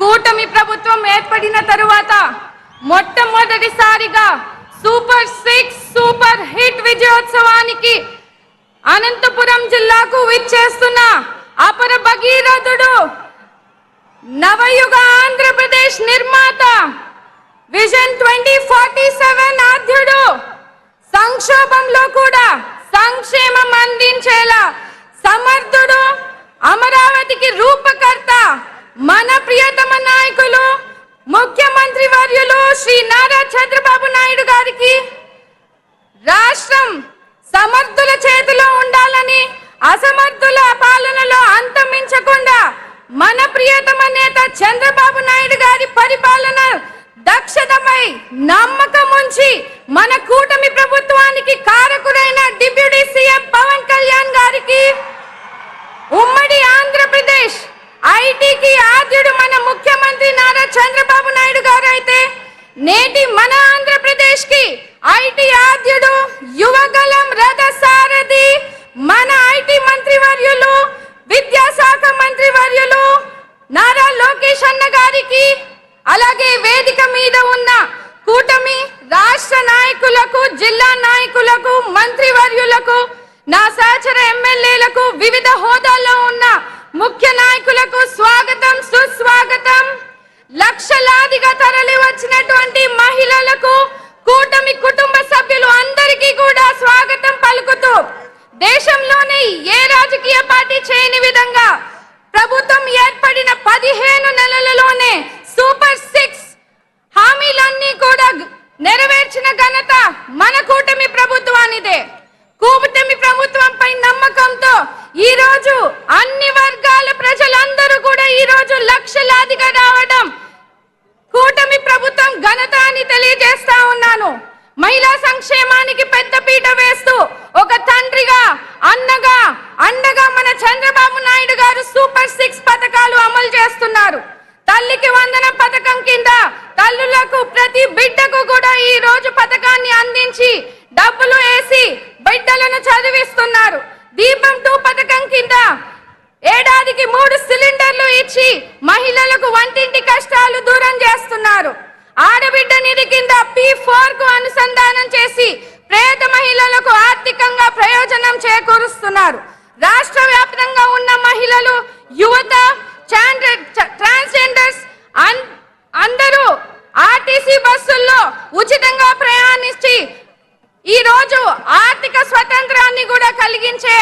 కూటమి ప్రభుత్వం ఏర్పడిన తరువాత మొట్టమొదటిసారిగా సూపర్ సిక్స్ సూపర్ హిట్ విజయోత్సవానికి అనంతపురం జిల్లాకు విచ్చేస్తున్న అపర భగీరథుడు నవయుగ ఆంధ్రప్రదేశ్ నిర్మాత విజన్ ట్వంటీ ఫార్టీ సెవెన్ ఆధ్యుడు సంక్షోభంలో కూడా సంక్షేమం అందించేలా సమర్థుడు అమరావతికి రూపకర్త మన ప్రియతమ నాయకులు ముఖ్యమంత్రి వర్యులు శ్రీ నారా చంద్రబాబు నాయుడు గారికి రాష్ట్రం సమర్థుల చేతిలో ఉండాలని అసమర్థుల పాలనలో అంతమించకుండా మన ప్రియతమ నేత చంద్రబాబు నాయుడు గారి పరిపాలన దక్షతపై నమ్మకం ఉంచి మన కూటమి ప్రభుత్వానికి కారకుడైన డిప్యూటీ సీఎం పవన్ కళ్యాణ్ గారి ఉమ్మడి ఆంధ్రప్రదేశ్ ఐటీకి ఆద్యుడు మన ముఖ్యమంత్రి నారా చంద్రబాబు నాయుడు గారు అయితే నేటి మన ఆంధ్రప్రదేశ్కి ఐటీ ఆద్యుడు యువగలం రథ సారథి మన ఐటీ మంత్రి వర్యులు విద్యాశాఖ మంత్రి వర్యులు నారా లోకేష్ అన్న గారికి అలాగే వేదిక మీద ఉన్న కూటమి రాష్ట్ర నాయకులకు జిల్లా నాయకులకు మంత్రివర్యులకు నా సహచర ఎమ్మెల్యేలకు వివిధ హోదాల్లో ఉన్న ముఖ్య నాయకులకు స్వాగతం సుస్వాగతం. లక్షలాదిగా తరలి వచ్చినటువంటి మహిళలకు కూటమి కుటుంబ సభ్యులు అందరికీ కూడా స్వాగతం పలుకుతూ దేశంలోని ఏ రాజకీయ పార్టీ చేయని విధంగా ప్రభుత్వం ఏర్పడిన పదిహేను నెలలలోనే సూపర్ సిక్స్ హామీలన్నీ కూడా నెరవేర్చిన ఘనత మన కూటమి ప్రభుత్వానిదే. కూటమి ప్రభుత్వంపై నమ్మకంతో ఈ రోజు అన్ని వర్గాల ప్రజలందరూ కూడా ఈ రోజు లక్షలాదిగా రావడం కూటమి ప్రభుత్వం ఘనత అని తెలియజేస్తా ఉన్నాను మహిళా సంక్షేమానికి పెద్దపీట వేస్తూ ఒక తండ్రిగా అన్నగా అండగా మన చంద్రబాబు నాయుడు గారు సూపర్ సిక్స్ పథకాలు అమలు చేస్తున్నారు తల్లికి వందన పథకం కింద తల్లులకు ప్రతి బిడ్డకు కూడా ఈ రోజు పథకాన్ని అందించి డబ్బులు వేసి బిడ్డలను చదివిస్తున్నారు. దీపం టూ పథకం కింద ఏడాదికి మూడు సిలిండర్లు ఇచ్చి మహిళలకు వంటింటి కష్టాలు దూరం చేస్తున్నారు. ఆడబిడ్డ నిధి కింద పి ఫోర్కు అనుసంధానం చేసి పేద మహిళలకు ఆర్థికంగా ప్రయోజనం చేకూరుస్తున్నారు. రాష్ట్ర వ్యాప్తంగా ఉన్న మహిళలు యువత కలిగించే